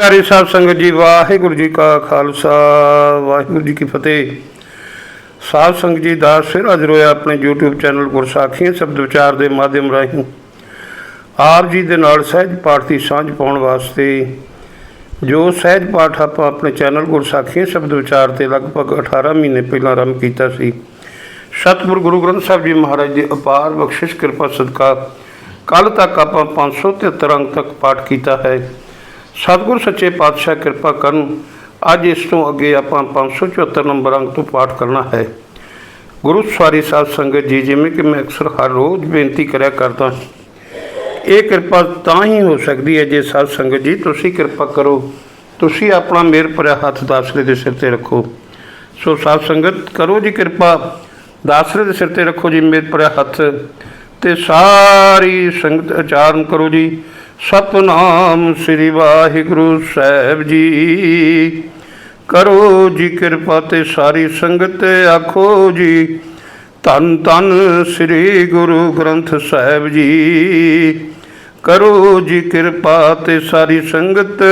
ਪਿਆਰੇ ਸਾਹਿਬ ਸੰਗਤ ਜੀ, ਵਾਹਿਗੁਰੂ ਜੀ ਕਾ ਖਾਲਸਾ। ਵਾਹਿਗੁਰੂ ਜੀ ਕੀ ਫਤਿਹ। ਸਾਧ ਸੰਗਤ ਜੀ ਦਾ ਸਿਰ ਹਾਜ਼ਰ ਹੋਇਆ ਆਪਣੇ YouTube ਚੈਨਲ ਗੁਰਸਾਖੀਆਂ ਸ਼ਬਦ ਵਿਚਾਰ ਦੇ ਮਾਧਿਅਮ ਰਾਹੀਂ। ਆਪ ਜੀ ਦੇ ਨਾਲ ਸਹਿਜ ਪਾਠ ਦੀ ਸਾਂਝ ਪਾਉਣ ਵਾਸਤੇ ਜੋ ਸਹਿਜ ਪਾਠ ਆਪਾਂ ਆਪਣੇ ਚੈਨਲ ਗੁਰਸਾਖੀਆਂ ਸ਼ਬਦ ਵਿਚਾਰ ਤੇ ਲਗਭਗ 18 ਮਹੀਨੇ ਪਹਿਲਾਂ ਆਰੰਭ ਕੀਤਾ ਸੀ, ਸਤਿਗੁਰੂ ਗੁਰੂ ਗ੍ਰੰਥ ਸਾਹਿਬ ਜੀ ਮਹਾਰਾਜ ਦੀ ਅਪਾਰ ਬਖਸ਼ਿਸ਼, ਕਿਰਪਾ, ਸਦਕਾ ਕੱਲ ਤੱਕ ਆਪਾਂ 573 ਅੰਕ ਤੱਕ ਪਾਠ ਕੀਤਾ ਹੈ। ਸਤਿਗੁਰ ਸੱਚੇ ਪਾਤਸ਼ਾਹ ਕਿਰਪਾ ਕਰਨ, ਅੱਜ ਇਸ ਤੋਂ ਅੱਗੇ ਆਪਾਂ 574 ਨੰਬਰ ਅੰਕ ਤੋਂ ਪਾਠ ਕਰਨਾ ਹੈ। ਗੁਰੂ ਸਵਾਰੀ ਸਾਧ ਸੰਗਤ ਜੀ, ਜਿਵੇਂ ਕਿ ਮੈਂ ਅਕਸਰ ਹਰ ਰੋਜ਼ ਬੇਨਤੀ ਕਰਿਆ ਕਰਦਾ ਇਹ ਕਿਰਪਾ ਤਾਂ ਹੀ ਹੋ ਸਕਦੀ ਹੈ ਜੇ ਸਾਧ ਸੰਗਤ ਜੀ, ਤੁਸੀਂ ਕਿਰਪਾ ਕਰੋ, ਤੁਸੀਂ ਆਪਣਾ ਮੇਰ ਭਰਿਆ ਹੱਥ ਦਾਸਰੇ ਦੇ ਸਿਰ ਤੇ ਰੱਖੋ। ਸੋ ਸਾਧ ਸੰਗਤ, ਕਰੋ ਜੀ ਕਿਰਪਾ, ਦਾਸਰੇ ਦੇ ਸਿਰ ਤੇ ਰੱਖੋ ਜੀ, ਮੇਰ ਭਰਿਆ ਹੱਥ, ਤੇ ਸਾਰੀ ਸੰਗਤ ਉਚਾਰਨ ਕਰੋ ਜੀ। ਸਤਨਾਮ ਸ੍ਰੀ ਵਾਹਿਗੁਰੂ ਸਾਹਿਬ ਜੀ। ਕਰੋ ਜੀ ਕਿਰਪਾ ਤੇ ਸਾਰੀ ਸੰਗਤ ਆਖੋ ਜੀ। ਧੰਨ ਧੰਨ ਸ੍ਰੀ ਗੁਰੂ ਗ੍ਰੰਥ ਸਾਹਿਬ ਜੀ। ਕਰੋ ਜੀ ਕਿਰਪਾ ਤੇ ਸਾਰੀ ਸੰਗਤ,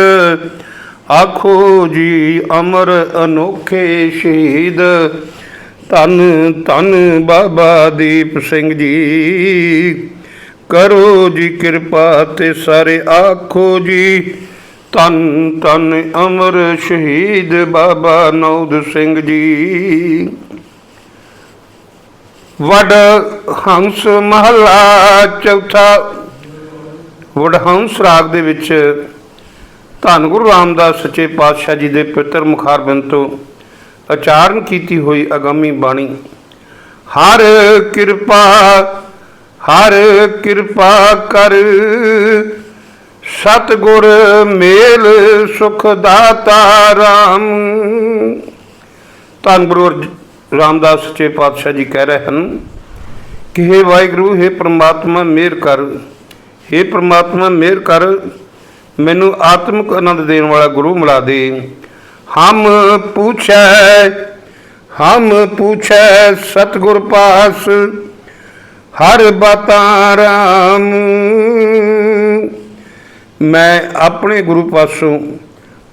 ਆਖੋ ਜੀ ਅਮਰ ਅਨੋਖੇ ਸ਼ਹੀਦ। ਧੰਨ ਧੰਨ ਬਾਬਾ ਦੀਪ ਸਿੰਘ ਜੀ। ਕਰੋ ਜੀ ਕਿਰਪਾ ਤੇ ਸਾਰੇ ਆਖੋ ਜੀ। ਧੰਨ ਧੰਨ ਅਮਰ ਸ਼ਹੀਦ ਬਾਬਾ ਨੌਦ ਸਿੰਘ ਜੀ। ਵਡ ਹੰਸ ਮਹਲਾ ਚੌਥਾ। ਵਡ ਹੰਸ ਰਾਗ ਦੇ ਵਿੱਚ ਧੰਨ ਗੁਰੂ ਰਾਮਦਾਸ ਸੱਚੇ ਪਾਤਸ਼ਾਹ ਜੀ ਦੇ ਪਿੱਤਰ ਮੁਖਾਰਬੰਦ ਤੋਂ ਉਚਾਰਨ ਕੀਤੀ ਹੋਈ ਅਗੰਮੀ ਬਾਣੀ। ਹਰ ਕਿਰਪਾ ਹਰ ਕਿਰਪਾ ਕਰ ਸਤਿਗੁਰ ਮੇਲ ਸੁਖ ਦਾਤਾ ਰਾਮ ਧੰਨ ਗੁਰੂ ਅਰਜ- ਰਾਮਦਾਸ ਸੱਚੇ ਪਾਤਸ਼ਾਹ ਜੀ ਕਹਿ ਰਹੇ ਹਨ ਕਿ हे ਵਾਹਿਗੁਰੂ हे ਪ੍ਰਮਾਤਮਾ ਮਿਹਰ ਕਰ हे ਪ੍ਰਮਾਤਮਾ ਮਿਹਰ ਕਰ ਮੈਨੂੰ ਆਤਮਿਕ ਆਨੰਦ ਦੇਣ ਵਾਲਾ ਗੁਰੂ ਮਿਲਾ ਦੇ ਹਮ ਪੁੱਛੈ ਹਮ ਪੁੱਛੈ ਸਤਿਗੁਰ ਪਾਸ ਹਰ ਬਾਤਾਂ ਰਾਮ ਮੈਂ ਆਪਣੇ ਗੁਰੂ ਪਾਸੋਂ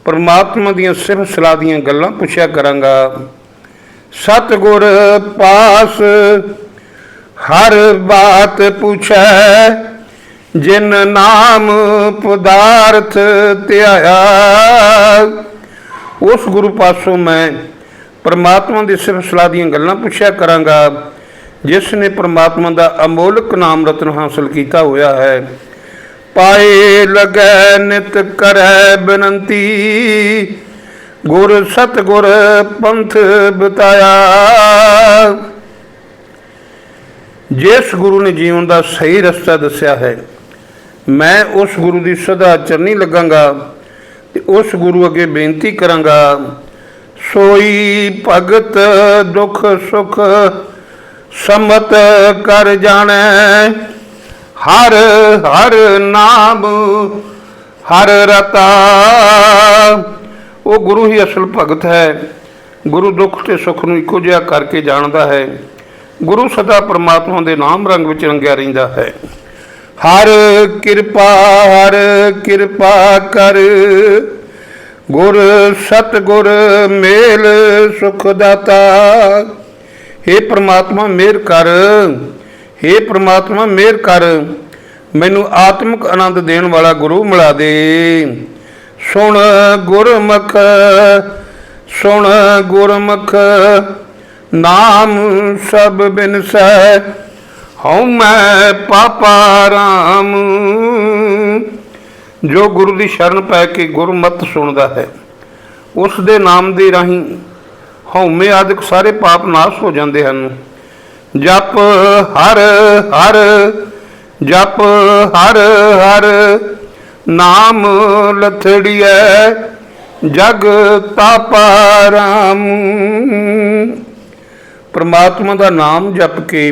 ਪਰਮਾਤਮਾ ਦੀਆਂ ਸਿਰਫ ਸਲਾਹ ਦੀਆਂ ਗੱਲਾਂ ਪੁੱਛਿਆ ਕਰਾਂਗਾ। ਸਤਿਗੁਰ ਪਾਸ ਹਰ ਬਾਤ ਪੁੱਛੈ, ਜਿਨ ਨਾਮ ਪਦਾਰਥ ਧਿਆਇਆ। ਉਸ ਗੁਰੂ ਪਾਸੋਂ ਮੈਂ ਪਰਮਾਤਮਾ ਦੀ ਸਿਰਫ ਸਲਾਹ ਦੀਆਂ ਗੱਲਾਂ ਪੁੱਛਿਆ ਕਰਾਂਗਾ। ਜਿਸ ਨੇ ਪਰਮਾਤਮਾ ਦਾ ਅਮੋਲਕ ਨਾਮ ਰਤਨ ਹਾਸਲ ਕੀਤਾ ਹੋਇਆ ਹੈ, ਪਾਏ ਲਗੈ ਨਿਤ ਕਰੈ ਬਨੰਤੀ, ਗੁਰ ਸਤਗੁਰ ਪੰਥ ਬਤਾਇਆ। ਜਿਸ ਗੁਰੂ ਨੇ ਜੀਵਨ ਦਾ ਸਹੀ ਰਸਤਾ ਦੱਸਿਆ ਹੈ, ਮੈਂ ਉਸ ਗੁਰੂ ਦੀ ਸਦਾ ਚਰਨੀ ਲੱਗਾਂਗਾ ਤੇ ਉਸ ਗੁਰੂ ਅੱਗੇ ਬੇਨਤੀ ਕਰਾਂਗਾ, ਸੋਈ ਭਗਤ ਦੁਖ ਸੁਖ ਸਮਤ ਕਰ ਜਾਣੈ। ਹਰ ਹਰ ਨਾਮ, ਹਰ ਰਤਾ। ਉਹ ਗੁਰੂ ਹੀ ਅਸਲ ਭਗਤ ਹੈ। ਗੁਰੂ ਦੁੱਖ ਤੇ ਸੁੱਖ ਨੂੰ ਇੱਕੋ ਜਿਹਾ ਕਰਕੇ ਜਾਣਦਾ ਹੈ। ਗੁਰੂ ਸਦਾ ਪ੍ਰਮਾਤਮਾ ਦੇ ਨਾਮ ਰੰਗ ਵਿੱਚ ਰੰਗਿਆ ਰਹਿੰਦਾ ਹੈ। ਹਰ ਕਿਰਪਾ ਹਰ ਕਿਰਪਾ ਕਰ। ਗੁਰ, ਸਤਗੁਰ ਮੇਲ ਸੁਖ ਦਾਤਾ। हे ਪ੍ਰਮਾਤਮਾ, ਮਿਹਰ ਕਰ। हे ਪ੍ਰਮਾਤਮਾ, ਮਿਹਰ ਕਰ। ਮੈਨੂੰ ਆਤਮਿਕ ਆਨੰਦ ਦੇਣ ਵਾਲਾ ਗੁਰੂ ਮਿਲਾ ਦੇ। ਸੁਣ ਗੁਰਮੁਖ ਸੁਣ ਗੁਰਮੁਖ, ਨਾਮ ਸਭ ਬਿਨਸੈ। ਹਉ ਮੈਂ ਪਾਪਾ ਰਾਮ। ਜੋ ਗੁਰੂ ਦੀ ਸ਼ਰਨ ਪੈ ਕੇ ਗੁਰਮਤ ਸੁਣਦਾ ਹੈ, ਉਸ ਦੇ ਨਾਮ ਦੇ ਰਾਹੀਂ ਹਉਮੈ ਆਦਿਕ ਸਾਰੇ ਪਾਪ ਨਾਸ਼ ਹੋ ਜਾਂਦੇ ਹਨ। ਜਪ ਹਰ ਹਰ, ਜਪ ਹਰ ਹਰ, ਨਾਮ ਲਥੜੀਐ, ਜਗ ਤਾਪਾ ਰਾਮ ਪਰਮਾਤਮਾ ਦਾ ਨਾਮ ਜਪ ਕੇ,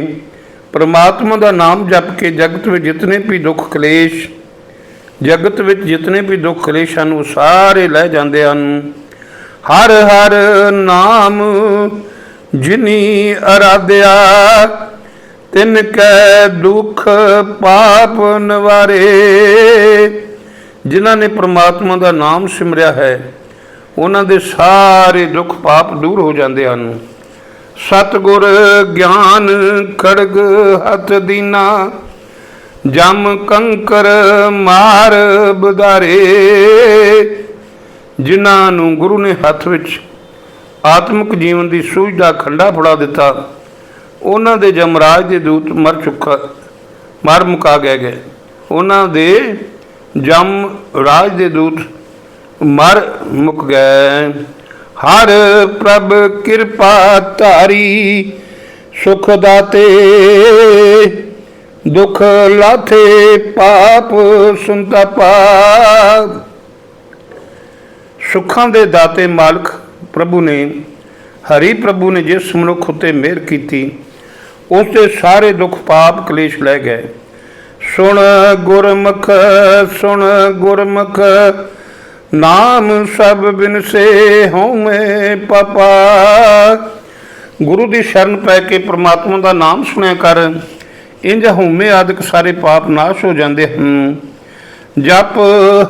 ਪਰਮਾਤਮਾ ਦਾ ਨਾਮ ਜਪ ਕੇ ਜਗਤ ਵਿੱਚ ਜਿਤਨੇ ਵੀ ਦੁੱਖ ਕਲੇਸ਼, ਜਗਤ ਵਿੱਚ ਜਿਤਨੇ ਵੀ ਦੁੱਖ ਕਲੇਸ਼ ਹਨ ਉਹ ਸਾਰੇ ਲੈ ਜਾਂਦੇ ਹਨ। ਹਰ ਹਰ ਨਾਮ ਜਿਨੀ ਅਰਾਧਿਆ, ਤਿਨ ਕੈ ਦੁਖ ਪਾਪ ਨਵਾਰੇ। ਜਿਨ੍ਹਾਂ ਨੇ ਪ੍ਰਮਾਤਮਾ ਦਾ ਨਾਮ ਸਿਮਰਿਆ ਹੈ, ਉਹਨਾਂ ਦੇ ਸਾਰੇ ਦੁੱਖ ਪਾਪ ਦੂਰ ਹੋ ਜਾਂਦੇ ਹਨ। ਸਤਿਗੁਰ ਗਿਆਨ ਖੜਗ ਹੱਥ ਦੀਨਾ, ਜਮ ਕੰਕਰ ਮਾਰ ਬਦਾਰੇ ਜਿਨ੍ਹਾਂ ਨੂੰ ਗੁਰੂ ਨੇ ਹੱਥ ਵਿੱਚ ਆਤਮਿਕ ਜੀਵਨ ਦੀ ਸੂਝ ਦਾ ਖੰਡਾ ਫੜਾ ਦਿੱਤਾ, ਉਹਨਾਂ ਦੇ ਜਮਰਾਜ ਦੇ ਦੂਤ ਮਰ ਚੁੱਕਾ, ਮਰ ਮੁਕਾ ਗਏ ਗਏ। ਉਹਨਾਂ ਦੇ ਜਮ ਰਾਜ ਦੇ ਦੂਤ ਮਰ ਮੁਕ ਗਏ। ਹਰ ਪ੍ਰਭ ਕਿਰਪਾ ਧਾਰੀ, ਸੁਖ ਦਾਤੇ, ਦੁਖ ਲਾਥੇ, ਪਾਪ ਸੰਤਾਪਾ ਸੁੱਖਾਂ ਦੇ ਦਾਤੇ ਮਾਲਕ ਪ੍ਰਭੂ ਨੇ, ਹਰੀ ਪ੍ਰਭੂ ਨੇ ਜਿਸ ਮਨੁੱਖ ਉਤੇ ਮਿਹਰ ਕੀਤੀ, ਉਸ ਦੇ ਸਾਰੇ ਦੁੱਖ ਪਾਪ ਕਲੇਸ਼ ਲੈ ਗਏ। ਸੁਣ ਗੁਰਮੁਖ ਸੁਣ ਗੁਰਮੁਖ, ਨਾਮ ਸਭ ਬਿਨਸੇ ਹਉਮੈ ਪਾਪਾ। ਗੁਰੂ ਦੀ ਸ਼ਰਨ ਪੈ ਕੇ ਪ੍ਰਮਾਤਮਾ ਦਾ ਨਾਮ ਸੁਣਿਆ ਕਰ, ਇੰਜ ਹਉਮੈ ਆਦਿਕ ਸਾਰੇ ਪਾਪ ਨਾਸ਼ ਹੋ ਜਾਂਦੇ ਹਨ। ਜਪ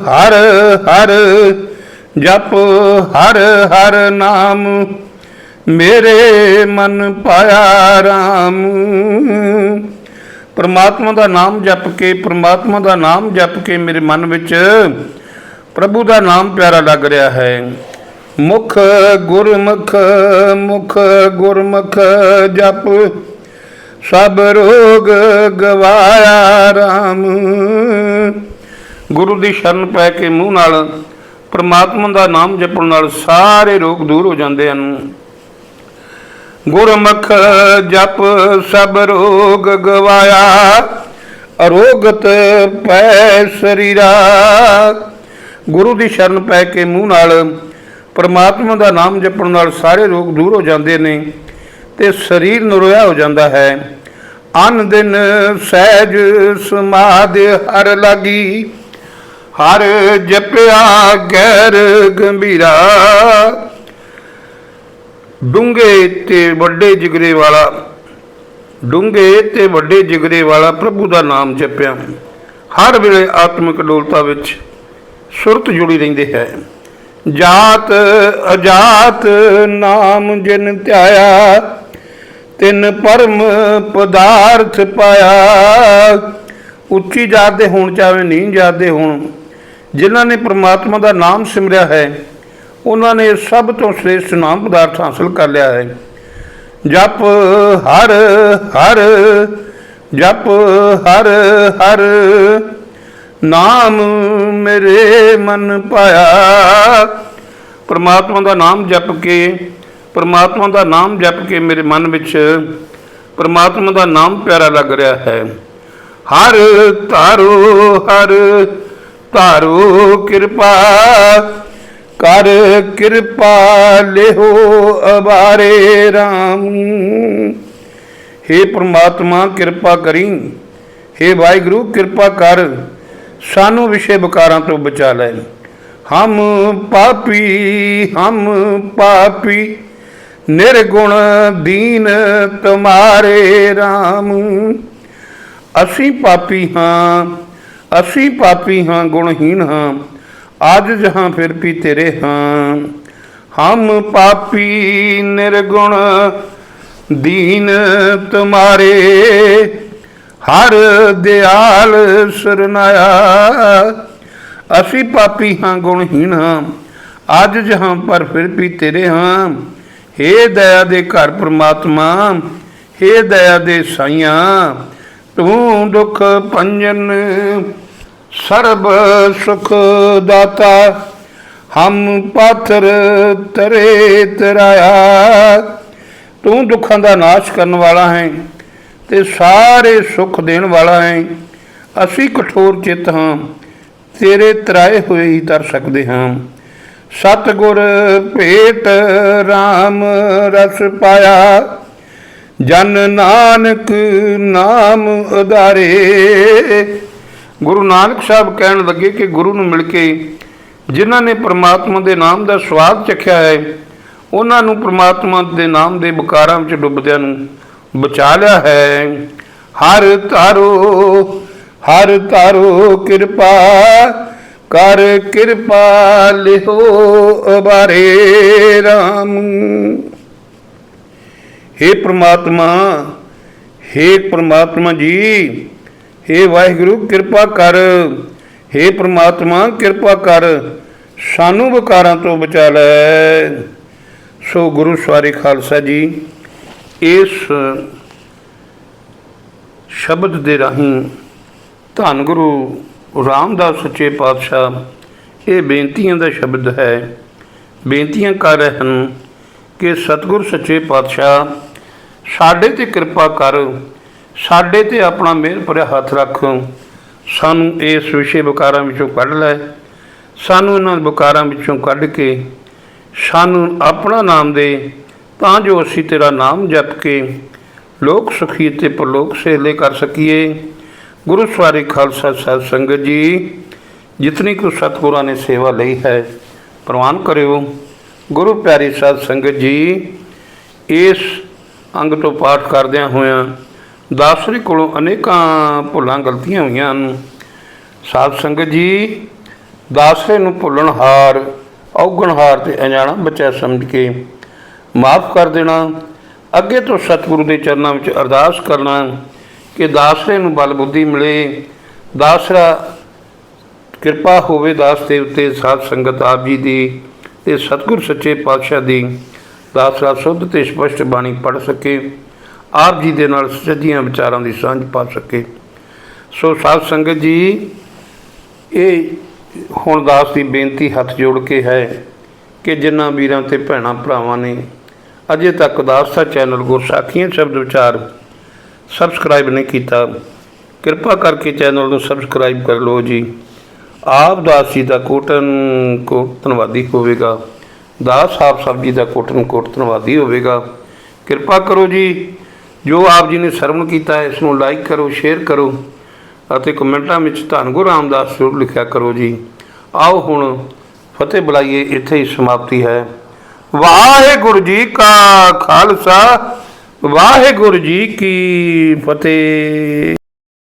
ਹਰ ਹਰ ਜਪ ਹਰ ਹਰ ਨਾਮ, ਮੇਰੇ ਮਨ ਪਾਇਆ RAM ਪਰਮਾਤਮਾ ਦਾ ਨਾਮ ਜਪ ਕੇ, ਪਰਮਾਤਮਾ ਦਾ ਨਾਮ ਜਪ ਕੇ ਮੇਰੇ ਮਨ ਵਿੱਚ ਪ੍ਰਭੂ ਦਾ ਨਾਮ ਪਿਆਰਾ ਲੱਗ ਰਿਹਾ ਹੈ। ਮੁਖ ਗੁਰਮੁਖ ਮੁਖ ਗੁਰਮੁਖ ਜਪ, ਸਭ ਰੋਗ ਗਵਾਇਆ RAM ਗੁਰੂ ਦੀ ਸ਼ਰਨ ਪੈ ਕੇ ਮੂੰਹ ਨਾਲ ਪਰਮਾਤਮਾ ਦਾ ਨਾਮ ਜਪਣ ਨਾਲ ਸਾਰੇ ਰੋਗ ਦੂਰ ਹੋ ਜਾਂਦੇ ਹਨ। ਗੁਰਮੁਖ ਜਪ ਸਭ ਰੋਗ ਗਵਾਇਆ, ਅਰੋਗਤ ਪੈ ਸਰੀਰਾ। ਗੁਰੂ ਦੀ ਸ਼ਰਨ ਪੈ ਕੇ ਮੂੰਹ ਨਾਲ ਪਰਮਾਤਮਾ ਦਾ ਨਾਮ ਜਪਣ ਨਾਲ ਸਾਰੇ ਰੋਗ ਦੂਰ ਹੋ ਜਾਂਦੇ ਨੇ ਤੇ ਸਰੀਰ ਨਰੋਇਆ ਹੋ ਜਾਂਦਾ ਹੈ। ਅਨ ਦਿਨ ਸਹਿਜ ਸਮਾਦ ਹਰ ਲਾਗੀ ਹਰ ਜਪਿਆ ਗੈਰ ਗੰਭੀਰਾ। ਡੂੰਘੇ ਤੇ ਵੱਡੇ ਜਿਗਰੇ ਵਾਲਾ, ਡੂੰਘੇ ਤੇ ਵੱਡੇ ਜਿਗਰੇ ਵਾਲਾ ਪ੍ਰਭੂ ਦਾ ਨਾਮ ਜਪਿਆ। ਹਰ ਵੇਲੇ ਆਤਮਿਕ ਡੋਲਤਾ ਵਿੱਚ ਸੁਰਤ ਜੁੜੀ ਰਹਿੰਦੀ ਹੈ। ਜਾਤ ਅਜਾਤ ਨਾਮ ਜਿਨ ਧਿਆਇਆ, ਤਿੰਨ ਪਰਮ ਪਦਾਰਥ ਪਾਇਆ। ਉੱਚੀ ਜਾਤ ਦੇ ਹੋਣ ਚਾਹੇ ਨਹੀਂ ਜਾਤ ਦੇ ਹੋਣ ਜਿਨ੍ਹਾਂ ਨੇ ਪ੍ਰਮਾਤਮਾ ਦਾ ਨਾਮ ਸਿਮਰਿਆ ਹੈ, ਉਹਨਾਂ ਨੇ ਸਭ ਤੋਂ ਸ੍ਰੇਸ਼ਟ ਨਾਮ ਪਦਾਰਥ ਹਾਸਲ ਕਰ ਲਿਆ ਹੈ। ਜਪ ਹਰ ਹਰ, ਜਪ ਹਰ ਹਰ, ਨਾਮ ਮੇਰੇ ਮਨ ਪਾਇਆ। ਪਰਮਾਤਮਾ ਦਾ ਨਾਮ ਜਪ ਕੇ, ਪਰਮਾਤਮਾ ਦਾ ਨਾਮ ਜਪ ਕੇ ਮੇਰੇ ਮਨ ਵਿੱਚ, ਪਰਮਾਤਮਾ ਦਾ ਨਾਮ ਪਿਆਰਾ ਲੱਗ ਰਿਹਾ ਹੈ। ਹਰ ਤਾਰੋ ਹਰ ਧਾਰੋ ਕਿਰਪਾ, ਕਰ ਕਿਰਪਾ ਲਿਹੋ ਅਬਾਰੇ RAM हे ਪ੍ਰਮਾਤਮਾ, ਕਿਰਪਾ ਕਰੀ। हे ਵਾਹਿਗੁਰੂ, ਕਿਰਪਾ ਕਰ। ਸਾਨੂੰ ਵਿਸ਼ੇ ਬਕਾਰਾਂ ਤੋਂ ਬਚਾ ਲੈ। ਹਮ ਪਾਪੀ ਹਮ ਪਾਪੀ, ਨਿਰਗੁਣ ਦੀਨ ਤੁਮਾਰੇ RAM ਅਸੀਂ ਪਾਪੀ ਹਾਂ ਅਸੀਂ ਪਾਪੀ ਹਾਂ ਗੁਣਹੀਨ ਹਾਂ ਆਜ ਜਹਾਂ ਫਿਰ ਵੀ ਤੇਰੇ ਹਾਂ। ਹਮ ਪਾਪੀ ਨਿਰਗੁਣ, ਦੀਨ ਤੁਮਾਰੇ, ਹਰ ਦਿਆਲ ਸਰਨਾਇਆ। ਅਸੀਂ ਪਾਪੀ ਹਾਂ ਗੁਣਹੀਨ ਹਾਂ, ਅੱਜ ਜਹਾਂ ਪਰ ਫਿਰ ਵੀ ਤੇਰੇ ਹਾਂ। ਹੇ ਦਇਆ ਦੇ ਘਰ ਪ੍ਰਮਾਤਮਾ, ਹੇ ਦਇਆ ਦੇ ਸਾਈਆਂ, ਤੂੰ ਦੁੱਖ ਪੰਜਨ ਸਰਬ ਸੁਖ ਦਾਤਾ, ਹਮ ਪਾਥਰ ਤਰੇ ਤਰਾਇਆ। ਤੂੰ ਦੁੱਖਾਂ ਦਾ ਨਾਸ਼ ਕਰਨ ਵਾਲਾ ਹੈ ਤੇ ਸਾਰੇ ਸੁਖ ਦੇਣ ਵਾਲਾ ਹੈ। ਅਸੀਂ ਕਠੋਰ ਚਿੱਤ ਹਾਂ, ਤੇਰੇ ਤਰਾਏ ਹੋਏ ਹੀ ਤਰ ਸਕਦੇ ਹਾਂ। ਸਤਗੁਰ ਭੇਟ RAM ਰਸ ਪਾਇਆ, ਜਨ ਨਾਨਕ ਨਾਮ ਉਦਾਰੇ ਗੁਰੂ ਨਾਨਕ ਸਾਹਿਬ ਕਹਿਣ ਲੱਗੇ ਕਿ ਗੁਰੂ ਨੂੰ ਮਿਲ ਕੇ ਜਿਨ੍ਹਾਂ ਨੇ ਪ੍ਰਮਾਤਮਾ ਦੇ ਨਾਮ ਦਾ ਸਵਾਦ ਚਖਿਆ ਹੈ, ਉਹਨਾਂ ਨੂੰ ਪ੍ਰਮਾਤਮਾ ਦੇ ਨਾਮ ਦੇ ਬਕਾਰਾਂ ਵਿੱਚ ਡੁੱਬਦਿਆਂ ਨੂੰ ਬਚਾ ਲਿਆ ਹੈ। ਹਰ ਤਾਰੋ ਹਰ ਤਾਰੋ ਕਿਰਪਾ, ਕਰ ਕਿਰਪਾ ਲਿਓ ਅਬਾਰੇ RAM हे ਪ੍ਰਮਾਤਮਾ हे ਪ੍ਰਮਾਤਮਾ ਜੀ हे ਵਾਹਿਗੁਰੂ, ਕਿਰਪਾ ਕਰ। हे ਪ੍ਰਮਾਤਮਾ, ਕਿਰਪਾ ਕਰ। ਸਾਨੂੰ ਵਿਕਾਰਾਂ ਤੋਂ ਬਚਾ ਲੈ। ਸੋ ਗੁਰੂ ਸਵਾਰੀ ਖਾਲਸਾ ਜੀ, ਇਸ ਸ਼ਬਦ ਦੇ ਰਾਹੀਂ ਧੰਨ ਗੁਰੂ ਰਾਮਦਾਸ ਸੱਚੇ ਪਾਤਸ਼ਾਹ, ਇਹ ਬੇਨਤੀਆਂ ਦਾ ਸ਼ਬਦ ਹੈ। ਬੇਨਤੀਆਂ ਕਰ ਰਹੇ ਹਨ ਕਿ ਸਤਿਗੁਰ ਸੱਚੇ ਪਾਤਸ਼ਾਹ, ਸਾਡੇ ਤੇ ਕਿਰਪਾ ਕਰ। ਸਾਡੇ ਤੇ ਆਪਣਾ ਮਿਹਰ ਭਰਿਆ ਹੱਥ ਰੱਖ। ਸਾਨੂੰ ਇਸ ਵਿਸ਼ੇ ਵਿਕਾਰਾਂ ਵਿੱਚੋਂ ਕੱਢ ਲੈ। ਸਾਨੂੰ ਇਹਨਾਂ ਵਿਕਾਰਾਂ ਵਿੱਚੋਂ ਕੱਢ ਕੇ ਸਾਨੂੰ ਆਪਣਾ ਨਾਮ ਦੇ, ਤਾਂ ਜੋ ਅਸੀਂ ਤੇਰਾ ਨਾਮ ਜਪ ਕੇ ਲੋਕ ਸੁਖੀ ਤੇ ਪ੍ਰਲੋਕ ਸੇਲੇ ਕਰ ਸਕੀਏ। ਗੁਰੂ ਸਵਾਰੀ ਖਾਲਸਾ ਸਾਹਿਬ ਸੰਗਤ ਜੀ, ਜਿਤਨੀ ਕੁ ਸਤਿਗੁਰਾਂ ਨੇ ਸੇਵਾ ਲਈ ਹੈ, ਪ੍ਰਵਾਨ ਕਰਿਓ। ਗੁਰੂ ਪਿਆਰੀ ਸਾਧ ਸੰਗਤ ਜੀ, ਇਸ ਅੰਗ ਤੋਂ ਪਾਠ ਕਰਦਿਆਂ ਹੋਇਆਂ ਦਾਸਰੀ ਕੋਲੋਂ ਅਨੇਕਾਂ ਭੁੱਲਾਂ ਗਲਤੀਆਂ ਹੋਈਆਂ ਹਨ। ਸਾਧ ਸੰਗਤ ਜੀ, ਦਾਸਰੇ ਨੂੰ ਭੁੱਲਣਹਾਰ ਔਗਣਹਾਰ ਤੇ ਅਣਜਾਣਾ ਬੱਚਾ ਸਮਝ ਕੇ ਮਾਫ ਕਰ ਦੇਣਾ, ਅੱਗੇ ਤੋਂ ਸਤਿਗੁਰੂ ਦੇ ਚਰਨਾਂ ਵਿੱਚ ਅਰਦਾਸ ਕਰਨਾ ਕਿ ਦਾਸਰੇ ਨੂੰ ਬਲ ਬੁੱਧੀ ਮਿਲੇ। ਦਾਸਰਾ ਕਿਰਪਾ ਹੋਵੇ ਦਾਸ ਦੇ ਉੱਤੇ ਸਾਧ ਸੰਗਤ ਆਪ ਜੀ ਦੀ ਤੇ ਸਤਿਗੁਰ ਸੱਚੇ ਪਾਤਸ਼ਾਹ ਦੀ। ਦਾਸਰਾ ਸੁੱਧ ਤੇ ਸਪਸ਼ਟ ਬਾਣੀ ਪੜ ਸਕੇ। ਆਪ ਜੀ ਦੇ ਨਾਲ ਸੱਜੀਆਂ ਵਿਚਾਰਾਂ ਦੀ ਸਾਂਝ ਪਾ ਸਕੇ। ਸੋ ਸਾਧ ਸੰਗਤ ਜੀ, ਇਹ ਹੁਣ ਦਾਸ ਦੀ ਬੇਨਤੀ ਹੱਥ ਜੋੜ ਕੇ ਹੈ ਕਿ ਜਿਨ੍ਹਾਂ ਵੀਰਾਂ ਤੇ ਭੈਣਾਂ ਭਰਾਵਾਂ ਨੇ ਅਜੇ ਤੱਕ ਦਾਸ ਦਾ ਚੈਨਲ ਗੁਰਸਾਖੀਆਂ ਸ਼ਬਦ ਵਿਚਾਰ ਸਬਸਕ੍ਰਾਈਬ ਨਹੀਂ ਕੀਤਾ, ਕਿਰਪਾ ਕਰਕੇ ਚੈਨਲ ਨੂੰ ਸਬਸਕ੍ਰਾਈਬ ਕਰ ਲਓ ਜੀ। ਆਪ ਦਾਸ ਜੀ ਦਾ ਕੋਟਨ ਕੋਟ ਧੰਨਵਾਦੀ ਹੋਵੇਗਾ। ਦਾਸ ਸਾਹਿਬ ਸਾਹਿਬ ਜੀ ਦਾ ਕੋਟਨ ਕੋਟ ਧੰਨਵਾਦੀ ਹੋਵੇਗਾ। ਕਿਰਪਾ ਕਰੋ ਜੀ ਜੋ ਆਪ ਜੀ ਨੇ ਸਰਵਣ ਕੀਤਾ ਹੈ ਇਸ ਨੂੰ ਲਾਈਕ ਕਰੋ ਸ਼ੇਅਰ ਕਰੋ ਅਤੇ ਕਮੈਂਟਾਂ ਵਿੱਚ ਧੰਨ ਗੁਰੂ ਰਾਮਦਾਸ ਜ਼ਰੂਰ ਲਿਖਿਆ ਕਰੋ ਜੀ। ਆਓ ਹੁਣ ਫਤਿਹ ਬੁਲਾਈਏ, ਇੱਥੇ ਹੀ ਸਮਾਪਤੀ ਹੈ। ਵਾਹਿਗੁਰੂ ਜੀ ਕਾ ਖਾਲਸਾ, ਵਾਹਿਗੁਰੂ ਜੀ ਕੀ ਫਤਿਹ।